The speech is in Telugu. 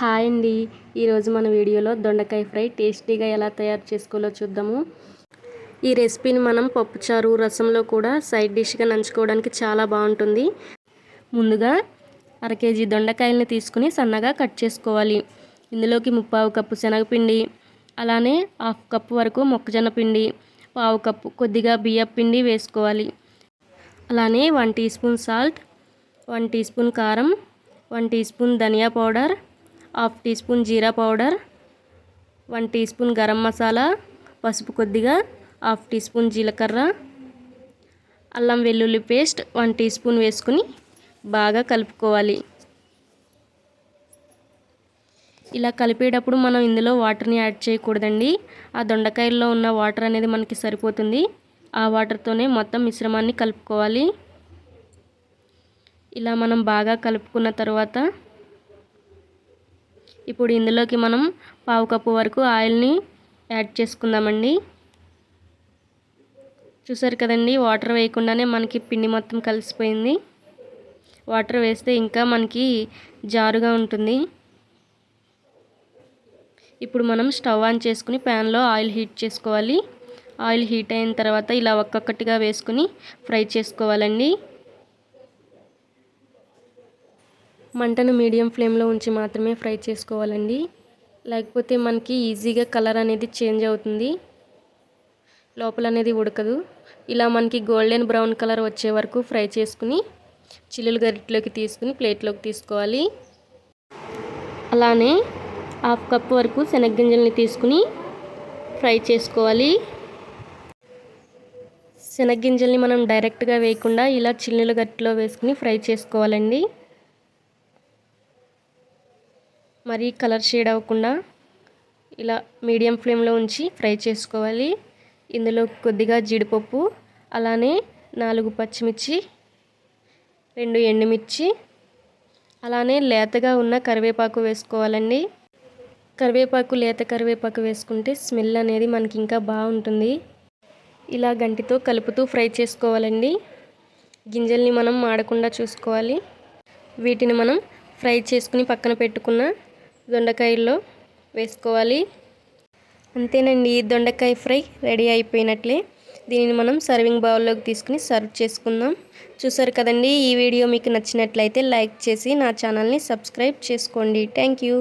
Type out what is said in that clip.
హాయ్ అండి. ఈరోజు మన వీడియోలో దొండకాయ ఫ్రై టేస్టీగా ఎలా తయారు చేసుకోవాలో చూద్దాము. ఈ రెసిపీని మనం పప్పుచారు రసంలో కూడా సైడ్ డిష్గా నంచుకోవడానికి చాలా బాగుంటుంది. ముందుగా అర కేజీ దొండకాయలని తీసుకుని సన్నగా కట్ చేసుకోవాలి. ఇందులోకి ముప్పావు కప్పు శనగపిండి అలానే హాఫ్ కప్పు వరకు మొక్కజొన్న పిండి పావు కప్పు కొద్దిగా బియ్యం పిండి వేసుకోవాలి. అలానే one teaspoon salt one teaspoon కారం వన్ టీ స్పూన్ ధనియా పౌడర్ హాఫ్ టీ స్పూన్ జీరా powder one teaspoon garam masala పసుపు కొద్దిగా హాఫ్ టీ స్పూన్ జీలకర్ర అల్లం వెల్లుల్లి పేస్ట్ వన్ టీ స్పూన్ వేసుకుని బాగా కలుపుకోవాలి. ఇలా కలిపేటప్పుడు మనం ఇందులో వాటర్ని యాడ్ చేయకూడదండి. ఆ దొండకాయల్లో ఉన్న వాటర్ అనేది మనకి సరిపోతుంది. ఆ వాటర్తోనే మొత్తం మిశ్రమాన్ని కలుపుకోవాలి. ఇలా మనం బాగా కలుపుకున్న తర్వాత ఇప్పుడు ఇందులోకి మనం పావు కప్పు వరకు ఆయిల్ని యాడ్ చేసుకుందామండి. చూసారు కదండి వాటర్ వేయకుండానే మనకి పిండి మొత్తం కలిసిపోయింది. వాటర్ వేస్తే ఇంకా మనకి జారుగా ఉంటుంది. ఇప్పుడు మనం స్టవ్ ఆన్ చేసుకుని ప్యాన్లో ఆయిల్ హీట్ చేసుకోవాలి. ఆయిల్ హీట్ అయిన తర్వాత ఇలా ఒక్కొక్కటిగా వేసుకుని ఫ్రై చేసుకోవాలండి. మంటను మీడియం ఫ్లేమ్లో ఉంచి మాత్రమే ఫ్రై చేసుకోవాలండి. లేకపోతే మనకి ఈజీగా కలర్ అనేది చేంజ్ అవుతుంది. లోపల అనేది ఉడకదు. ఇలా మనకి గోల్డెన్ బ్రౌన్ కలర్ వచ్చే వరకు ఫ్రై చేసుకుని చిల్లులు గరిటలోకి తీసుకుని ప్లేట్లోకి తీసుకోవాలి. అలానే హాఫ్ కప్ వరకు శనగ్గింజల్ని తీసుకుని ఫ్రై చేసుకోవాలి. శనగ్గింజల్ని మనం డైరెక్ట్గా వేయకుండా ఇలా చిల్లుల గట్టిలో వేసుకుని ఫ్రై చేసుకోవాలండి. మరీ కలర్ షేడ్ అవ్వకుండా ఇలా మీడియం ఫ్లేమ్లో ఉంచి ఫ్రై చేసుకోవాలి. ఇందులో కొద్దిగా జీడిపప్పు అలానే నాలుగు పచ్చిమిర్చి రెండు ఎండుమిర్చి అలానే లేతగా ఉన్న కరివేపాకు వేసుకోవాలండి. కరివేపాకు లేత కరివేపాకు వేసుకుంటే స్మెల్ అనేది మనకి ఇంకా బాగుంటుంది. ఇలా గంటితో కలుపుతూ ఫ్రై చేసుకోవాలండి. గింజల్ని మనం మాడకుండా చూసుకోవాలి. వీటిని మనం ఫ్రై చేసుకుని పక్కన పెట్టుకున్న దొండకాయల్లో వేసుకోవాలి. అంతేనండి దొండకాయ ఫ్రై రెడీ అయిపోయినట్లే. దీనిని మనం సర్వింగ్ బౌల్లోకి తీసుకుని సర్వ్ చేసుకుందాం. చూసారు కదండి ఈ వీడియో మీకు నచ్చినట్లయితే లైక్ చేసి నా ఛానల్ని సబ్స్క్రైబ్ చేసుకోండి. Thank you.